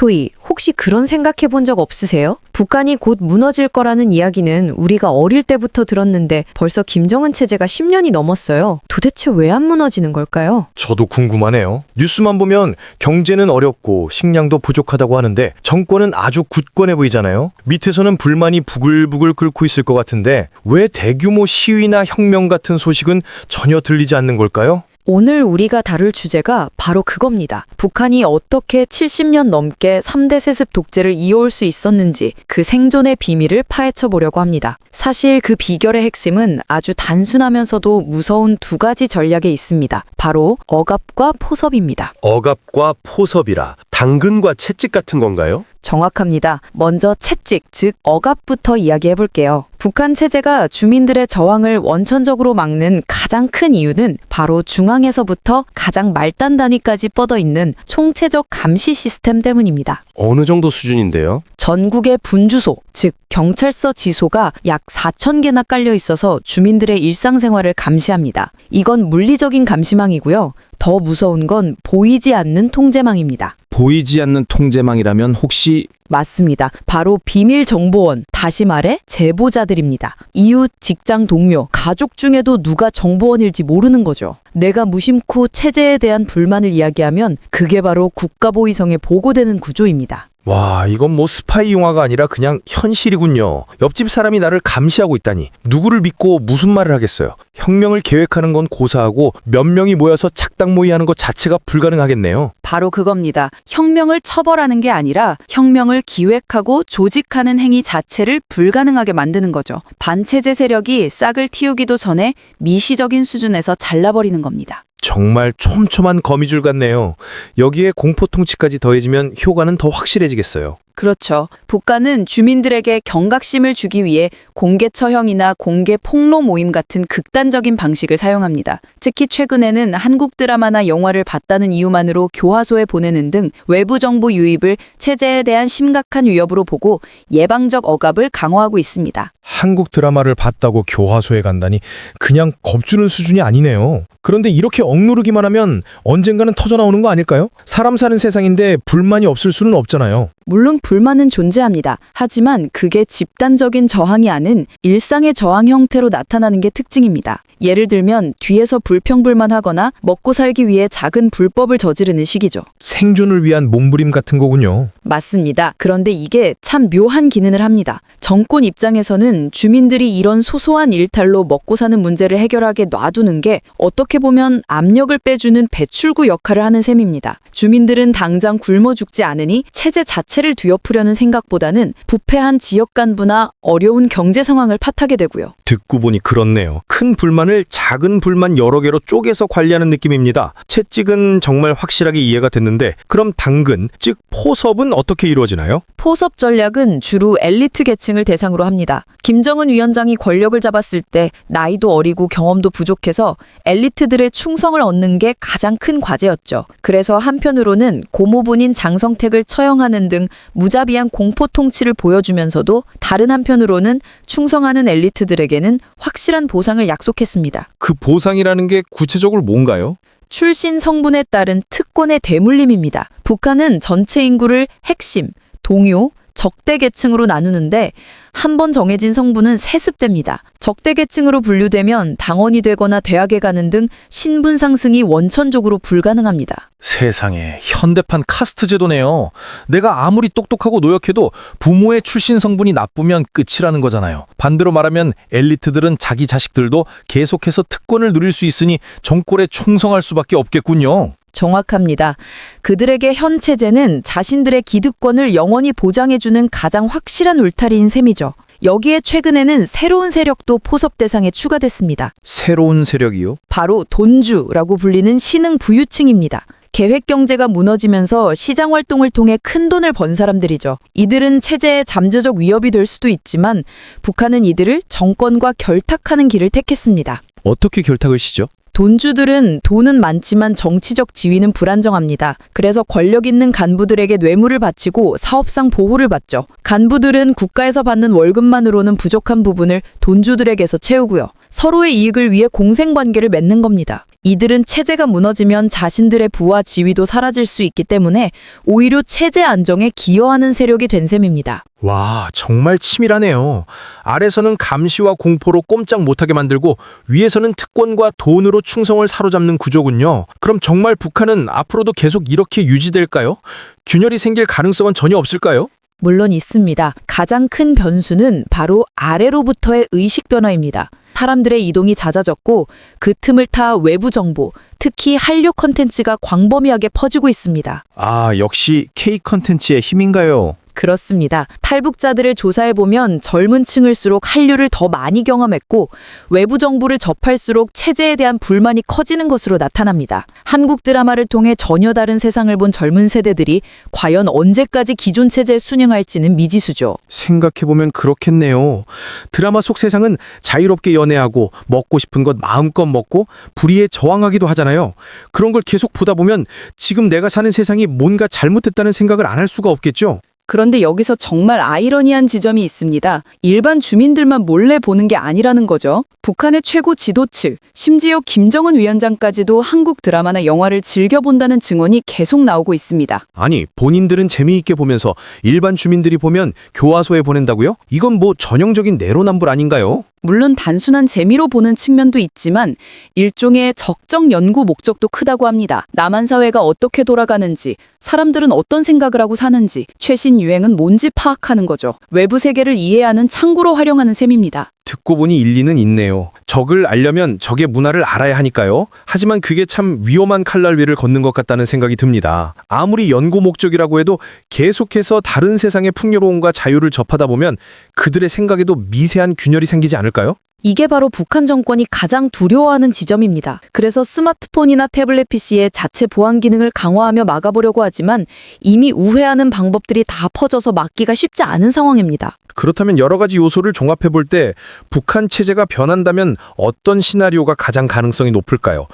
초이, 혹시 그런 생각해 본 적 없으세요? 북한이 곧 무너질 거라는 이야기는 우리가 어릴 때부터 들었는데 벌써 김정은 체제가 10년이 넘었어요. 도대체 왜 안 무너지는 걸까요? 저도 궁금하네요. 뉴스만 보면 경제는 어렵고 식량도 부족하다고 하는데 정권은 아주 굳건해 보이잖아요. 밑에서는 불만이 부글부글 끓고 있을 것 같은데 왜 대규모 시위나 혁명 같은 소식은 전혀 들리지 않는 걸까요? 오늘 우리가 다룰 주제가 바로 그겁니다. 북한이 어떻게 70년 넘게 3대 세습 독재를 이어올 수 있었는지 그 생존의 비밀을 파헤쳐 보려고 합니다. 사실 그 비결의 핵심은 아주 단순하면서도 무서운 두 가지 전략에 있습니다. 바로 억압과 포섭입니다. 억압과 포섭이라 당근과 채찍 같은 건가요? 정확합니다. 먼저 채찍, 즉 억압부터 이야기해 볼게요. 북한 체제가 주민들의 저항을 원천적으로 막는 가장 큰 이유는 바로 중앙에서부터 가장 말단 단위까지 뻗어 있는 총체적 감시 시스템 때문입니다. 어느 정도 수준인데요? 전국의 분주소, 즉 경찰서 지소가 약 4천 개나 깔려 있어서 주민들의 일상생활을 감시합니다. 이건 물리적인 감시망이고요. 더 무서운 건 보이지 않는 통제망입니다. 보이지 않는 통제망이라면 혹시 맞습니다. 바로 비밀 정보원, 다시 말해 제보자들입니다. 이웃, 직장 동료, 가족 중에도 누가 정보원일지 모르는 거죠. 내가 무심코 체제에 대한 불만을 이야기하면 그게 바로 국가보위성에 보고되는 구조입니다. 와, 이건 뭐 스파이 영화가 아니라 그냥 현실이군요. 옆집 사람이 나를 감시하고 있다니. 누구를 믿고 무슨 말을 하겠어요. 혁명을 계획하는 건 고사하고 몇 명이 모여서 착당 모의하는 것 자체가 불가능하겠네요. 바로 그겁니다. 혁명을 처벌하는 게 아니라 혁명을 기획하고 조직하는 행위 자체를 불가능하게 만드는 거죠. 반체제 세력이 싹을 틔우기도 전에 미시적인 수준에서 잘라버리는 겁니다. 정말 촘촘한 거미줄 같네요. 여기에 공포 통치까지 더해지면 효과는 더 확실해지겠어요. 그렇죠. 북한은 주민들에게 경각심을 주기 위해 공개 처형이나 공개 폭로 모임 같은 극단적인 방식을 사용합니다. 특히 최근에는 한국 드라마나 영화를 봤다는 이유만으로 교화소에 보내는 등 외부 정보 유입을 체제에 대한 심각한 위협으로 보고 예방적 억압을 강화하고 있습니다. 한국 드라마를 봤다고 교화소에 간다니 그냥 겁주는 수준이 아니네요. 그런데 이렇게 억누르기만 하면 언젠가는 터져 나오는 거 아닐까요? 사람 사는 세상인데 불만이 없을 수는 없잖아요. 물론 불만은 존재합니다. 하지만 그게 집단적인 저항이 아닌 일상의 저항 형태로 나타나는 게 특징입니다. 예를 들면 뒤에서 불평불만 하거나 먹고 살기 위해 작은 불법을 저지르는 식이죠. 생존을 위한 몸부림 같은 거군요. 맞습니다. 그런데 이게 참 묘한 기능을 합니다. 정권 입장에서는 주민들이 이런 소소한 일탈로 먹고 사는 문제를 해결하게 놔두는 게 어떻게 보면 압력을 빼주는 배출구 역할을 하는 셈입니다. 주민들은 당장 굶어 죽지 않으니 체제 자체를 뒤엎으려는 생각보다는 부패한 지역 간부나 어려운 경제 상황을 탓하게 되고요. 듣고 보니 그렇네요. 큰 불만을 작은 불만 여러 개로 쪼개서 관리하는 느낌입니다. 채찍은 정말 확실하게 이해가 됐는데 그럼 당근, 즉 포섭은 어떻게 이루어지나요? 포섭 전략은 주로 엘리트 계층을 대상으로 합니다. 김정은 위원장이 권력을 잡았을 때 나이도 어리고 경험도 부족해서 엘리트들의 충성을 얻는 게 가장 큰 과제였죠. 그래서 한편으로는 고모분인 장성택을 처형하는 등 무자비한 공포 통치를 보여주면서도 다른 한편으로는 충성하는 엘리트들에게는 확실한 보상을 약속했습니다. 그 보상이라는 게 구체적으로 뭔가요? 출신 성분에 따른 특권의 대물림입니다. 북한은 전체 인구를 핵심, 동요, 적대 계층으로 나누는데 한 번 정해진 성분은 세습됩니다. 적대 계층으로 분류되면 당원이 되거나 대학에 가는 등 신분 상승이 원천적으로 불가능합니다. 세상에 현대판 카스트 제도네요. 내가 아무리 똑똑하고 노력해도 부모의 출신 성분이 나쁘면 끝이라는 거잖아요. 반대로 말하면 엘리트들은 자기 자식들도 계속해서 특권을 누릴 수 있으니 정권에 충성할 수밖에 없겠군요. 정확합니다. 그들에게 현 체제는 자신들의 기득권을 영원히 보장해주는 가장 확실한 울타리인 셈이죠. 여기에 최근에는 새로운 세력도 포섭 대상에 추가됐습니다. 새로운 세력이요? 바로 돈주라고 불리는 신흥 부유층입니다. 계획 경제가 무너지면서 시장 활동을 통해 큰 돈을 번 사람들이죠. 이들은 체제의 잠재적 위협이 될 수도 있지만 북한은 이들을 정권과 결탁하는 길을 택했습니다. 어떻게 결탁을 시죠? 돈주들은 돈은 많지만 정치적 지위는 불안정합니다. 그래서 권력 있는 간부들에게 뇌물을 바치고 사업상 보호를 받죠. 간부들은 국가에서 받는 월급만으로는 부족한 부분을 돈주들에게서 채우고요. 서로의 이익을 위해 공생관계를 맺는 겁니다. 이들은 체제가 무너지면 자신들의 부와 지위도 사라질 수 있기 때문에 오히려 체제 안정에 기여하는 세력이 된 셈입니다. 와, 정말 치밀하네요. 아래서는 감시와 공포로 꼼짝 못하게 만들고 위에서는 특권과 돈으로 충성을 사로잡는 구조군요. 그럼 정말 북한은 앞으로도 계속 이렇게 유지될까요? 균열이 생길 가능성은 전혀 없을까요? 물론 있습니다. 가장 큰 변수는 바로 아래로부터의 의식 변화입니다. 사람들의 이동이 잦아졌고 그 틈을 타 외부 정보, 특히 한류 콘텐츠가 광범위하게 퍼지고 있습니다. 아, 역시 K 컨텐츠의 힘인가요? 그렇습니다. 탈북자들을 조사해보면 젊은 층을수록 한류를 더 많이 경험했고 외부 정보를 접할수록 체제에 대한 불만이 커지는 것으로 나타납니다. 한국 드라마를 통해 전혀 다른 세상을 본 젊은 세대들이 과연 언제까지 기존 체제에 순응할지는 미지수죠. 생각해보면 그렇겠네요. 드라마 속 세상은 자유롭게 연애하고 먹고 싶은 것 마음껏 먹고 불의에 저항하기도 하잖아요. 그런 걸 계속 보다 보면 지금 내가 사는 세상이 뭔가 잘못됐다는 생각을 안 할 수가 없겠죠. 그런데 여기서 정말 아이러니한 지점이 있습니다. 일반 주민들만 몰래 보는 게 아니라는 거죠. 북한의 최고 지도층, 심지어 김정은 위원장까지도 한국 드라마나 영화를 즐겨본다는 증언이 계속 나오고 있습니다. 아니, 본인들은 재미있게 보면서 일반 주민들이 보면 교화소에 보낸다고요? 이건 뭐 전형적인 내로남불 아닌가요? 물론 단순한 재미로 보는 측면도 있지만 일종의 적정 연구 목적도 크다고 합니다. 남한 사회가 어떻게 돌아가는지, 사람들은 어떤 생각을 하고 사는지, 최신 유행은 뭔지 파악하는 거죠. 외부 세계를 이해하는 창구로 활용하는 셈입니다. 듣고 보니 일리는 있네요. 적을 알려면 적의 문화를 알아야 하니까요. 하지만 그게 참 위험한 칼날 위를 걷는 것 같다는 생각이 듭니다. 아무리 연구 목적이라고 해도 계속해서 다른 세상의 풍요로움과 자유를 접하다 보면 그들의 생각에도 미세한 균열이 생기지 않을까요? 이게 바로 북한 정권이 가장 두려워하는 지점입니다. 그래서 스마트폰이나 태블릿 PC의 자체 보안 기능을 강화하며 막아보려고 하지만 이미 우회하는 방법들이 다 퍼져서 막기가 쉽지 않은 상황입니다. 그렇다면 여러 가지 요소를 종합해 볼 때 북한 체제가 변한다면 어떤 시나리오가 가장 가능성이 높을까요?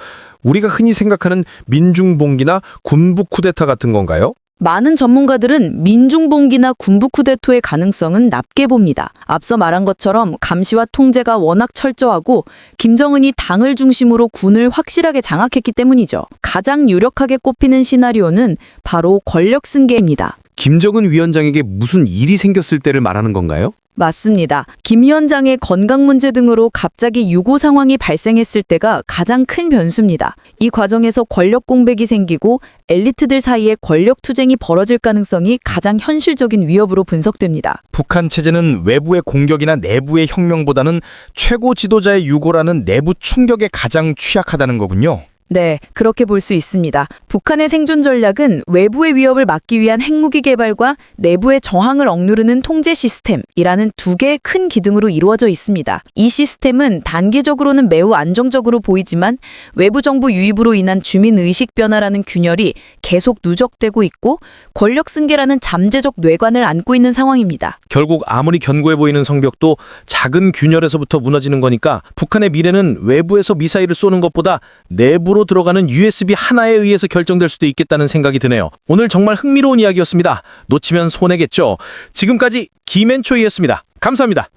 우리가 흔히 생각하는 민중봉기나 군부 쿠데타 같은 건가요? 많은 전문가들은 민중봉기나 군부 쿠데토의 가능성은 낮게 봅니다. 앞서 말한 것처럼 감시와 통제가 워낙 철저하고 김정은이 당을 중심으로 군을 확실하게 장악했기 때문이죠. 가장 유력하게 꼽히는 시나리오는 바로 권력 승계입니다. 김정은 위원장에게 무슨 일이 생겼을 때를 말하는 건가요? 맞습니다. 김 위원장의 건강 문제 등으로 갑자기 유고 상황이 발생했을 때가 가장 큰 변수입니다. 이 과정에서 권력 공백이 생기고 엘리트들 사이에 권력 투쟁이 벌어질 가능성이 가장 현실적인 위협으로 분석됩니다. 북한 체제는 외부의 공격이나 내부의 혁명보다는 최고 지도자의 유고라는 내부 충격에 가장 취약하다는 거군요. 네, 그렇게 볼 수 있습니다. 북한의 생존 전략은 외부의 위협을 막기 위한 핵무기 개발과 내부의 저항을 억누르는 통제 시스템이라는 두 개의 큰 기둥으로 이루어져 있습니다. 이 시스템은 단기적으로는 매우 안정적으로 보이지만 외부 정부 유입으로 인한 주민 의식 변화라는 균열이 계속 누적되고 있고 권력 승계라는 잠재적 뇌관을 안고 있는 상황입니다. 결국 아무리 견고해 보이는 성벽도 작은 균열에서부터 무너지는 거니까 북한의 미래는 외부에서 미사일을 쏘는 것보다 내부 로 들어가는 USB 하나에 의해서 결정될 수도 있겠다는 생각이 드네요. 오늘 정말 흥미로운 이야기였습니다. 놓치면 손해겠죠. 지금까지 김앤초이였습니다. 감사합니다.